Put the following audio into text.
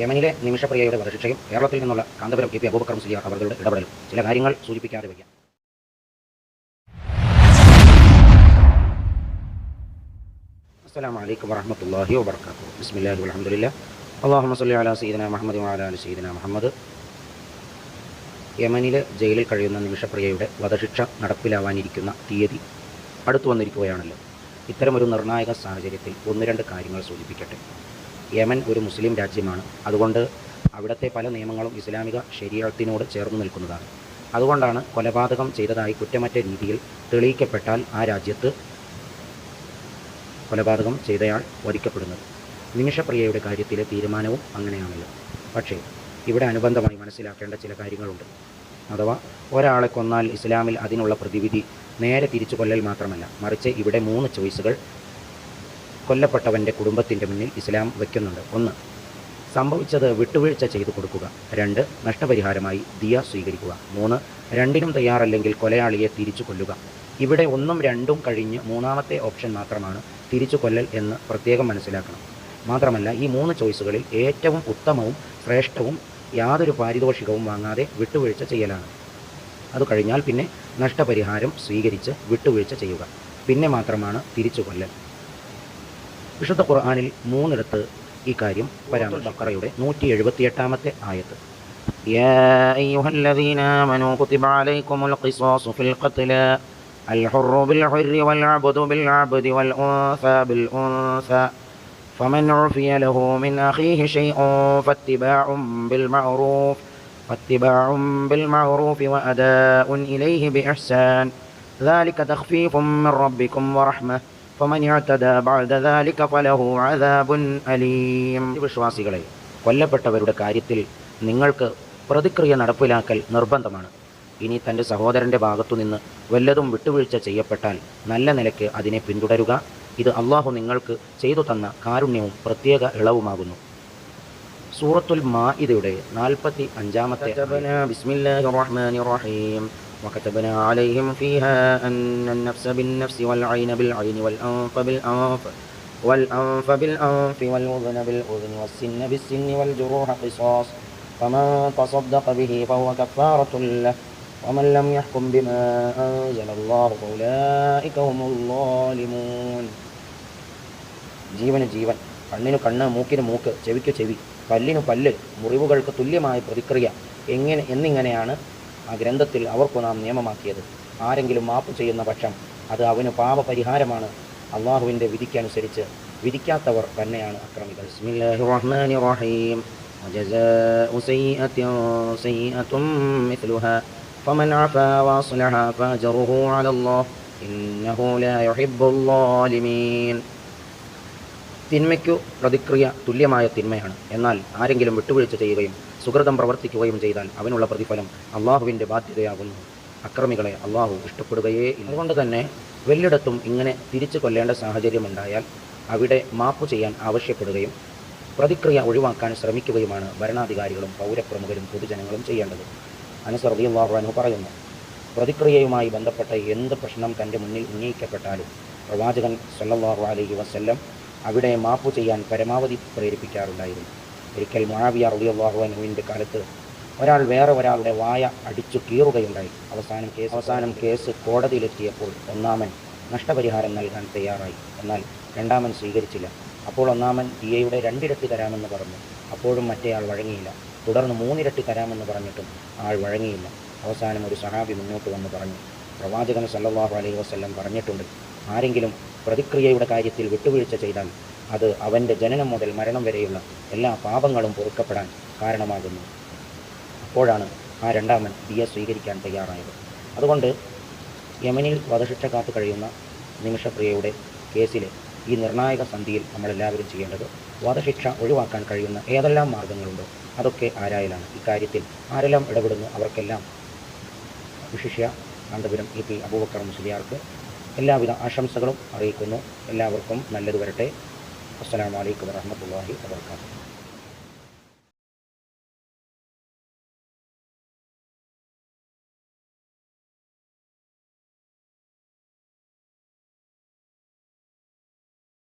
യമനിലെ നിമിഷപ്രിയയുടെ വധശിക്ഷയും കേരളത്തിൽ നിന്നുള്ള കാന്തപുരം കെ പി അബൂബക്കർ മുസ്ലിയാർ അവരുടെ ഇടപെടലും ചില കാര്യങ്ങൾ സൂചിപ്പിക്കാതെ വയ്ക്കാം അസ്സാം വലൈക്കും വറഹമത്തല്ലാഹി വാബർക്കാത്തു ബിസ്മില്ലാഹി അലഹമുല്ല അള്ളാഹു സല്ലി അല സീദന മുഹമ്മദ് വാല അലി സീദന മുഹമ്മദ്. യമനിലെ ജയിലിൽ കഴിയുന്ന നിമിഷപ്രിയയുടെ വധശിക്ഷ നടപ്പിലാവാനിരിക്കുന്ന തീയതി അടുത്തു വന്നിരിക്കുകയാണല്ലോ. ഇത്തരമൊരു നിർണായക സാഹചര്യത്തിൽ ഒന്ന് രണ്ട് കാര്യങ്ങൾ സൂചിപ്പിക്കട്ടെ. യമൻ ഒരു മുസ്ലിം രാജ്യമാണ്. അതുകൊണ്ട് അവിടുത്തെ പല നിയമങ്ങളും ഇസ്ലാമിക ശരീരത്തിനോട് ചേർന്ന് നിൽക്കുന്നതാണ്. അതുകൊണ്ടാണ് കൊലപാതകം ചെയ്തതായി കുറ്റമറ്റ രീതിയിൽ തെളിയിക്കപ്പെട്ടാൽ ആ രാജ്യത്ത് കൊലപാതകം ചെയ്തയാൾ വധിക്കപ്പെടുന്നത്. നിമിഷപ്രിയയുടെ കാര്യത്തിലെ തീരുമാനവും അങ്ങനെയാണല്ലോ. പക്ഷേ ഇവിടെ അനുബന്ധമായി മനസ്സിലാക്കേണ്ട ചില കാര്യങ്ങളുണ്ട്. അഥവാ ഒരാളെ കൊന്നാൽ ഇസ്ലാമിൽ അതിനുള്ള പ്രതിവിധി നേരെ തിരിച്ചു കൊല്ലൽ മാത്രമല്ല മറിച്ച് ഇവിടെ മൂന്ന് ചോയ്സുകൾ കൊല്ലപ്പെട്ടവന്റെ കുടുംബത്തിന്റെ മുന്നിൽ ഇസ്ലാം വയ്ക്കുന്നുണ്ട് ഒന്ന് സംഭവിച്ചത് വിട്ടുവീഴ്ച ചെയ്തു കൊടുക്കുക. രണ്ട് നഷ്ടപരിഹാരമായി ദിയ സ്വീകരിക്കുക. മൂന്ന് രണ്ടിനും തയ്യാറല്ലെങ്കിൽ കൊലയാളിയെ തിരിച്ചു കൊല്ലുക. ഇവിടെ ഒന്നും രണ്ടും കഴിഞ്ഞ് മൂന്നാമത്തെ ഓപ്ഷൻ മാത്രമാണ് തിരിച്ചു കൊല്ലൽ എന്ന് പ്രത്യേകം മനസ്സിലാക്കണം. മാത്രമല്ല ഈ മൂന്ന് ചോയ്സുകളിൽ ഏറ്റവും ഉത്തമവും ശ്രേഷ്ഠവും യാതൊരു പാരിതോഷികവും വാങ്ങാതെ വിട്ടുവീഴ്ച ചെയ്യലാണ്. അത് കഴിഞ്ഞാൽ പിന്നെ നഷ്ടപരിഹാരം സ്വീകരിച്ച് വിട്ടുവീഴ്ച ചെയ്യുക. പിന്നെ മാത്രമാണ് തിരിച്ചു കൊല്ലൽ. വിശുദ്ധ ഖുർആാനിൽ മൂന്നിടത്ത് ഈ കാര്യം പരാമർശം ബക്കറയുടെ നൂറ്റി എഴുപത്തിയെട്ടാമത്തെ ആയത്ത് يا أيها الذين آمنوا كتب عليكم القصاص في القتلى الحر بالحر والعبد بالعبد والأنثى بالأنثى فمن عفي له من أخيه شيء فاتباع بالمعروف فاتباع بالمعروف وأداء إليه بإحسان ذلك تخفيف من ربكم ورحمة ഫമൻ അലീം വിശ്വാസികളെ കൊല്ലപ്പെട്ടവരുടെ കാര്യത്തിൽ നിങ്ങൾക്ക് പ്രതിക്രിയ നടപ്പിലാക്കൽ നിർബന്ധമാണ്. ഇനി തന്റെ സഹോദരന്റെ ഭാഗത്തുനിന്ന് വല്ലതും വിട്ടുവീഴ്ച ചെയ്യപ്പെട്ടാൽ നല്ല നിലയ്ക്ക് അതിനെ പിന്തുടരുക. ഇത് അള്ളാഹു നിങ്ങൾക്ക് ചെയ്തു തന്ന കാരുണ്യവും പ്രത്യേക ഇളവുമാകുന്നു. സൂറത്തുൽ മാഇദയുടെ നാൽപ്പത്തി അഞ്ചാമത്തെ وكتبنا عليهم فيها أن النفس بالنفس والعين بالعين والأنف بالأنف والأنف بالأنف والأذن بالأذن والسن بالسن والجروح قصاص فمن تصدق به فهو كفارة له ومن لم يحكم بما أنزل الله فأولئك هم الظالمون ജീവന് ജീവൻ കണ്ണിനു കണ്ണ് മൂക്കിന് മൂക്ക് ചെവിക്ക് ചെവി പല്ലിനു പല്ല് മുറിവുകൾക്ക് തുല്യമായ പ്രതിക്രിയ എങ്ങനെ എന്നിങ്ങനെയാണ് ആ ഗ്രന്ഥത്തിൽ അവർക്കു നാം നിയമമാക്കിയത് ആരെങ്കിലും മാപ്പ് ചെയ്യുന്ന പക്ഷം അത് അവന് പാപപരിഹാരമാണ് അള്ളാഹുവിൻ്റെ വിധിക്കനുസരിച്ച് വിധിക്കാത്തവർ തന്നെയാണ് അക്രമികൾ ബിസ്മില്ലാഹിർ റഹ്മാനിർ റഹീം وجزاء سيئة سيئة مثلها فمن عفا وأصلح فأجره على الله إنه لا يحب الظالمين തിന്മയ്ക്കു പ്രതിക്രിയ തുല്യമായ തിന്മയാണ്. എന്നാൽ ആരെങ്കിലും വിട്ടുവീഴ്ച ചെയ്യുകയും സുഹൃതം പ്രവർത്തിക്കുകയും ചെയ്താൽ അവനുള്ള പ്രതിഫലം അള്ളാഹുവിന്റെ ബാധ്യതയാകുന്നു. അക്രമികളെ അള്ളാഹു ഇഷ്ടപ്പെടുകയേ അതുകൊണ്ട് തന്നെ വല്ലിടത്തും ഇങ്ങനെ തിരിച്ചു കൊല്ലേണ്ട സാഹചര്യമുണ്ടായാൽ അവിടെ മാപ്പ് ചെയ്യാൻ ആവശ്യപ്പെടുകയും പ്രതിക്രിയ ഒഴിവാക്കാൻ ശ്രമിക്കുകയുമാണ് ഭരണാധികാരികളും പൗരപ്രമുഖരും പൊതുജനങ്ങളും ചെയ്യേണ്ടത്. അനുസർദി അള്ളാഹു അനു പറയുന്നു പ്രതിക്രിയയുമായി ബന്ധപ്പെട്ട എന്ത് പ്രശ്നം തന്റെ മുന്നിൽ ഉന്നയിക്കപ്പെട്ടാലും പ്രവാചകൻ സല്ലാഹു അലൈഹി വസല്ലം അവിടെ മാപ്പ് ചെയ്യാൻ പരമാവധി പ്രേരിപ്പിക്കാറുണ്ടായിരുന്നു. ഒരിക്കൽ റളിയല്ലാഹു അൻഹുവിന്റെ കാലത്ത് ഒരാൾ വേറെ ഒരാളുടെ വായ അടിച്ചു കീറുകയുണ്ടായി. അവസാനം കേസ് അവസാനം കേസ് കോടതിയിലെത്തിയപ്പോൾ ഒന്നാമൻ നഷ്ടപരിഹാരം നൽകാൻ തയ്യാറായി. എന്നാൽ രണ്ടാമൻ സ്വീകരിച്ചില്ല. അപ്പോൾ ഒന്നാമൻ ദിയയുടെ രണ്ടിരട്ടി തരാമെന്ന് പറഞ്ഞു. അപ്പോഴും മറ്റേയാൾ വഴങ്ങിയില്ല. തുടർന്ന് മൂന്നിരട്ടി തരാമെന്ന് പറഞ്ഞിട്ടും ആൾ വഴങ്ങിയില്ല. അവസാനം ഒരു സഹാബി മുന്നോട്ട് വന്ന് പറഞ്ഞു. പ്രവാചകൻ സല്ലാഹു അലൈഹി വസല്ലം പറഞ്ഞിട്ടുണ്ട്. ആരെങ്കിലും പ്രതിക്രിയയുടെ കാര്യത്തിൽ വിട്ടുവീഴ്ച ചെയ്താൽ അത് അവന്റെ ജനനം മുതൽ മരണം വരെയുള്ള എല്ലാ പാപങ്ങളും പൊറുക്കപ്പെടാൻ കാരണമാകുന്നു. അപ്പോഴാണ് ആ രണ്ടാമൻ ദിയ സ്വീകരിക്കാൻ തയ്യാറായത്. അതുകൊണ്ട് യമനിൽ വധശിക്ഷ കാത്തു കഴിയുന്ന നിമിഷപ്രിയയുടെ കേസിലെ ഈ നിർണായക സന്ധിയിൽ നമ്മളെല്ലാവരും ചെയ്യേണ്ടത് വധശിക്ഷ ഒഴിവാക്കാൻ കഴിയുന്ന ഏതെല്ലാം മാർഗങ്ങളുണ്ടോ അതൊക്കെ ആരായാലാണ്. ഇക്കാര്യത്തിൽ ആരെല്ലാം ഇടപെടുന്നു അവർക്കെല്ലാം വിശിഷ്യ കാന്തപുരം ഇ പി അബൂബക്കർ മുസ്ലിയാർക്ക് എല്ലാവിധ ആശംസകളും അറിയിക്കുന്നു. എല്ലാവർക്കും നല്ലത് വരട്ടെ. അലൈക്കും വറഹ്മത്തുള്ളാഹി വബർക്കാത്തു